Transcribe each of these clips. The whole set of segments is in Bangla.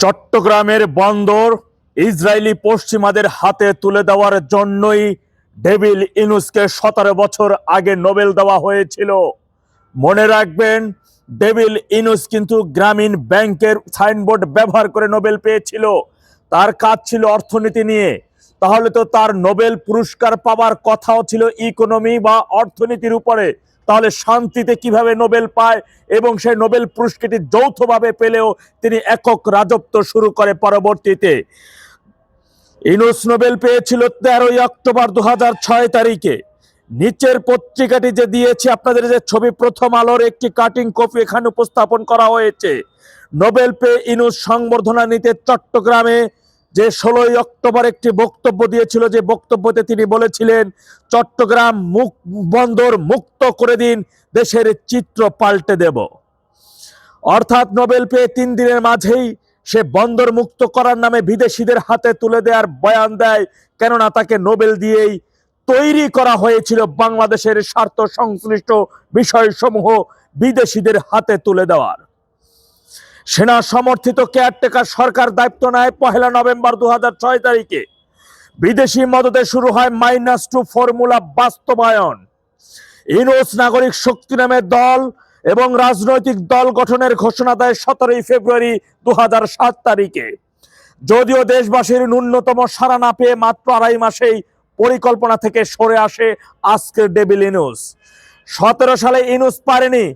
চট্টগ্রামের বন্দর ইসরায়েলি পশ্চিমাদের হাতে তুলে দেওয়ার জন্যই ডেভিল ইনুসকে সতেরো বছর আগে নোবেল দেওয়া হয়েছিল। মনে রাখবেন, ডেভিল ইনুস কিন্তু গ্রামীণ ব্যাংকের সাইনবোর্ড ব্যবহার করে নোবেল পেয়েছিল। তার কাজ ছিল অর্থনীতি নিয়ে। তাহলে তো তার নোবেল পুরস্কার পাওয়ার কথাও ছিল ইকোনমি বা অর্থনীতির উপরে। তাহলে শান্তিতে কীভাবে নোবেল পায় এবং সেই নোবেল পুরস্কারটি যৌথভাবে পেলেও তিনি একক রাজত্ব শুরু করে পরবর্তীতে? ইনুস নোবেল পেয়েছিল তেরোই অক্টোবর দু তারিখে। নিচের পত্রিকাটি যে দিয়েছে, আপনাদের যে ছবি প্রথম আলোর একটি কাটিং কপি এখানে উপস্থাপন করা হয়েছে। নোবেল পেয়ে ইনুস সংবর্ধনা নিতে চট্টগ্রামে যে ষোলোই অক্টোবর একটি বক্তব্য দিয়েছিল, যে বক্তব্যতে তিনি বলেছিলেন, চট্টগ্রাম মুখ, বন্দর মুক্ত করে দিন, দেশের চিত্র পাল্টে দেব। অর্থাৎ নোবেল পেয়ে তিন দিনের মাঝেই সে বন্দর মুক্ত করার নামে বিদেশিদের হাতে তুলে দেওয়ার বয়ান দেয়, কেননা তাকে নোবেল দিয়েই তৈরি করা হয়েছিল বাংলাদেশের স্বার্থ সংশ্লিষ্ট বিষয়সমূহ বিদেশিদের হাতে তুলে দেওয়ার। সেনা সমর্থিত কেয়ারটেকার সরকার দায়িত্ব নেয় পহেলা নভেম্বর দু ছয় তারিখে। বিদেশি মদতে শুরু হয় মাইনাস টু ফর্মুলা বাস্তবায়ন। ইনোস নাগরিক শক্তি নামের দল এবং রাজনৈতিক দল গঠনের ঘোষণা দেয় সতেরোই ফেব্রুয়ারি দু তারিখে। যদিও দেশবাসীর ন্যূনতম সারা না পেয়ে মাত্র আড়াই মাসেই পরিকল্পনা থেকে সরে আসে আজকের ডেবিল ইনুস সতেরো সালে ইনুস পারেনি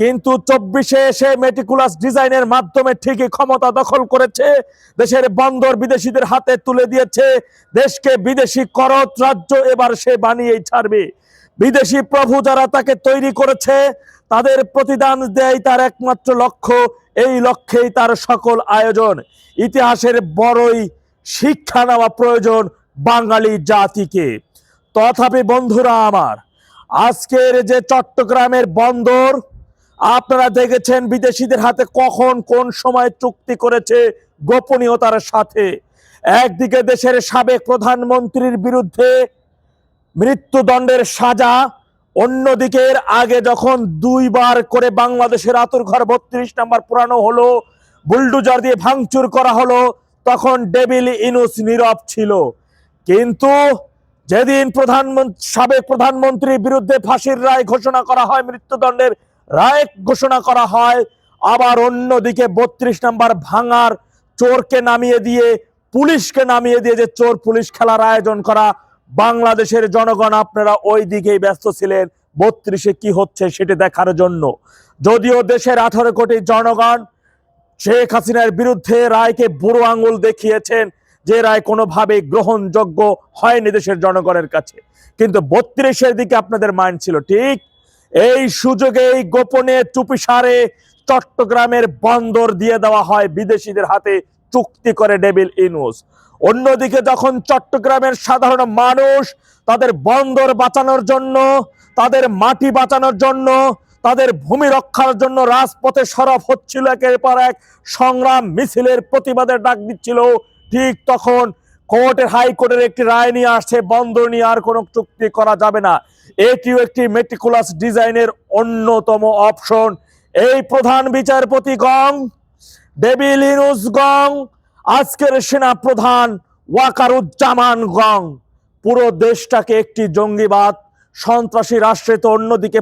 কিন্তু চব্বিশে এসে মেটিকুলাস ডিজাইনের মাধ্যমে ঠিকই ক্ষমতা দখল করেছে। দেশের বন্দর বিদেশিদের হাতে তুলে দিয়েছে। দেশকে বিদেশি করত রাজ্য এবার সে বানিয়েই ছাড়বে। বিদেশি প্রভু যারা তাকে তৈরি করেছে, তাদের প্রতিদান দেয় তার একমাত্র লক্ষ্য, এই লক্ষ্যেই তার সকল আয়োজন। ইতিহাসের বড়ই শিক্ষা নেওয়া প্রয়োজন বাঙালি জাতিকে। তথাপি বন্ধুরা আমার, আজকের যে চট্টগ্রামের বন্দর আপনারা দেখেছেন বিদেশিদের হাতে কখন কোন সময় চুক্তি করেছে গোপনীয়তার সাথে। একদিকে দেশের সাবেক প্রধানমন্ত্রীর বিরুদ্ধে মৃত্যুদণ্ডের সাজা, অন্যদিকে আগে যখন দুইবার করে বাংলাদেশের আতুর ঘর বত্রিশ নাম্বার পুরানো হলো, বুলডুজার দিয়ে ভাঙচুর করা হলো, তখন ডেভিল ইনুস নীরব ছিল। কিন্তু যেদিন প্রধানমন্ত্রী, সাবেক প্রধানমন্ত্রীর বিরুদ্ধে ফাঁসির রায় ঘোষণা করা হয় মৃত্যুদণ্ডের রায় ঘোষণা করা হয়। আবার অন্যদিকে বত্রিশ নাম্বার ভাঙার চোরকে নামিয়ে দিয়ে, পুলিশকে নামিয়ে দিয়ে যে চোর পুলিশ খেলার আয়োজন করা, বাংলাদেশের জনগণ আপনারা ওই দিকেই ব্যস্ত ছিলেন, বত্রিশে কি হচ্ছে সেটি দেখার জন্য। যদিও দেশের আঠারো কোটি জনগণ শেখ হাসিনার বিরুদ্ধে রায়কে বুড়ো আঙুল দেখিয়েছেন, যে রায় কোনোভাবে গ্রহণযোগ্য হয়নি দেশের জনগণের কাছে। কিন্তু বত্রিশের দিকে আপনাদের মাইন্ড ছিল, ঠিক এই সুযোগে এই গোপনে চুপিসারে চট্টগ্রামের বন্দর দিয়ে দেওয়া হয় বিদেশিদের হাতে চুক্তি করে ডেভিল ইনুস। অন্যদিকে যখন চট্টগ্রামের সাধারণ মানুষ তাদের বন্দর বাঁচানোর জন্য, তাদের মাটি বাঁচানোর জন্য, তাদের ভূমি রক্ষার জন্য রাজপথে সরব হচ্ছিল একের পর এক, সংগ্রাম মিছিলের প্রতিবাদের ডাক দিচ্ছিল। ঠিক তখন কোর্টের হাইকোর্টের একটি রায় নিয়ে আসছে, বন্দর নিয়ে আর কোনো চুক্তি করা যাবে না। এটিও একটি মেটিকুলাস ডিজাইনের অন্যতম অপশন এই প্রধান বিচারপতি গং ডেভিল ইনুস গং, আজকের সেনা প্রধান ওয়াকারুজ্জামান গং। পুরো দেশটাকে একটি জঙ্গিবাদ, সন্ত্রাসী রাষ্ট্রে তো অন্যদিকে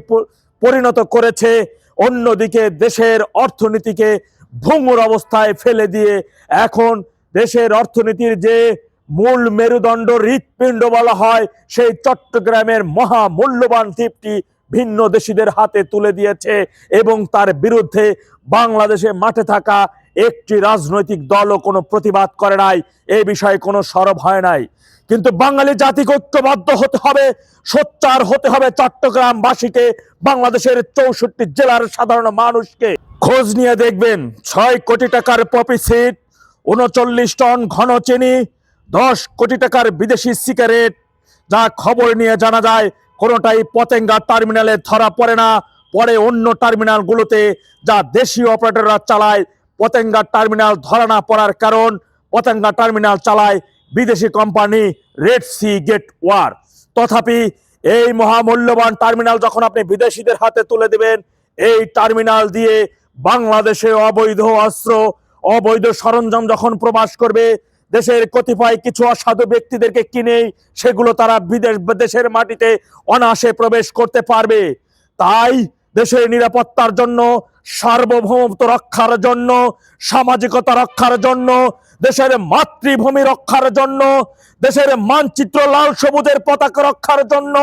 পরিণত করেছে, অন্যদিকে দেশের অর্থনীতিকে ভঙ্গুর অবস্থায় ফেলে দিয়ে এখন দেশের অর্থনীতির যে মূল মেরুদণ্ড হৃৎপিণ্ড বলা হয়। সেই চট্টগ্রামের মহা মূল্যবান দ্বীপটি ভিন্ন দেশিদের হাতে তুলে দিয়েছে এবং তার বিরুদ্ধে বাংলাদেশে মাঠে থাকা একটি রাজনৈতিক দলও কোনো প্রতিবাদ করে নাই। এ বিষয়ে কোনো সরব হয় নাই। কিন্তু বাঙালি জাতিকে ঐক্যবদ্ধ হতে হবে, সোচ্চার হতে হবে চট্টগ্রামবাসীকে, বাংলাদেশের চৌষট্টি জেলার সাধারণ মানুষকে। খোঁজ নিয়ে দেখবেন, ছয় কোটি টাকার পপি সিট উনচল্লিশ টন ঘন চিনি দশ কোটি টাকার বিদেশি সিগারেট। যা খবর নিয়ে জানা যায়, কোনোটাই পতেঙ্গা টার্মিনালে ধরা পড়ে না। পরে অন্য টার্মিনালগুলোতে যা দেশীয় অপারেটররা চালায়, পতেঙ্গা টার্মিনাল ধরা না পড়ার কারণ, পতেঙ্গা টার্মিনাল চালায় বিদেশি company Red Sea Gateway তথাপি এই মহামূল্যবান টার্মিনাল যখন আপনি বিদেশিদের হাতে তুলে দেবেন, এই টার্মিনাল দিয়ে বাংলাদেশে অবৈধ অস্ত্র, অবৈধ সরঞ্জাম যখন প্রবাস করবে দেশের কতিপয় কিছু অসাধু ব্যক্তিদেরকে কিনে সেগুলো তারা বিদেশ দেশের মাটিতে অনায়াসে প্রবেশ করতে পারবে। তাই দেশের নিরাপত্তার জন্য সার্বভৌমত্ব রক্ষার জন্য, সামাজিকতা রক্ষার জন্য, দেশের মাতৃভূমি রক্ষার জন্য, দেশের মানচিত্র লাল সবুজের পতাকা রক্ষার জন্য,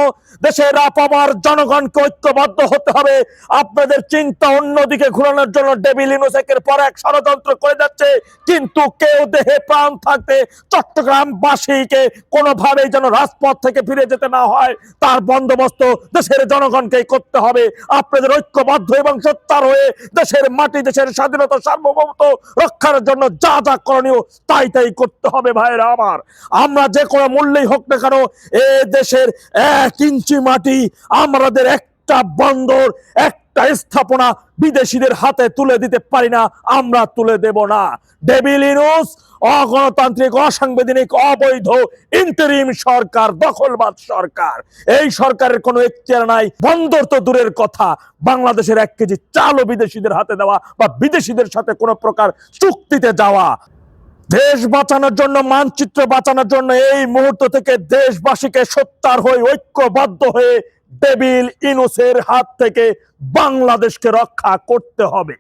দেশের আপামার জনগণকে ঐক্যবদ্ধ হতে হবে। আপনাদের চিন্তা অন্যদিকে ঘুরানোর জন্য ডেভিল ইনোসেকের পর এক ষড়যন্ত্র করে যাচ্ছে। কিন্তু কেউ দেহে প্রাণ থাকতে চট্টগ্রাম বাসীকে কোনোভাবেই যেন রাজপথ থেকে ফিরে যেতে না হয়। তার বন্দোবস্ত দেশের জনগণকেই করতে হবে। আপনাদের ঐক্যবদ্ধ এবং সত্যার হয়ে দেশের মাটি, দেশের স্বাধীনতা, সার্বভৌমত্ব রক্ষার জন্য যা যা করণীয় তাই তাই করতে হবে ভাইরা আমার। আমরা যে কোনো মূল্যেই হোক না কেন এ দেশের এক ইঞ্চি মাটি, আমাদের একটা বন্দর একটা স্থাপনা বিদেশিদের হাতে তুলে দিতে পারি না, আমরা তুলে দেব না। ডেভিল ইনুস অগণতান্ত্রিক, অসাংবিধানিক, অবৈধ ইন্টারিম সরকার দখলবাদ সরকার। এই সরকারের কোনো এখতিয়ার নাই, বন্দর তো দূরের কথা। বাংলাদেশের এক কেজি চালও বিদেশিদের হাতে দেওয়া বা বিদেশিদের সাথে কোনো প্রকার চুক্তিতে যাওয়া। দেশ বাঁচানোর জন্য, মানচিত্র বাঁচানোর জন্য এই মুহূর্ত থেকে দেশবাসীকে সত্যার হয়ে, ঐক্যবদ্ধ হয়ে ডেবিল ইনোসের হাত থেকে বাংলাদেশকে রক্ষা করতে হবে।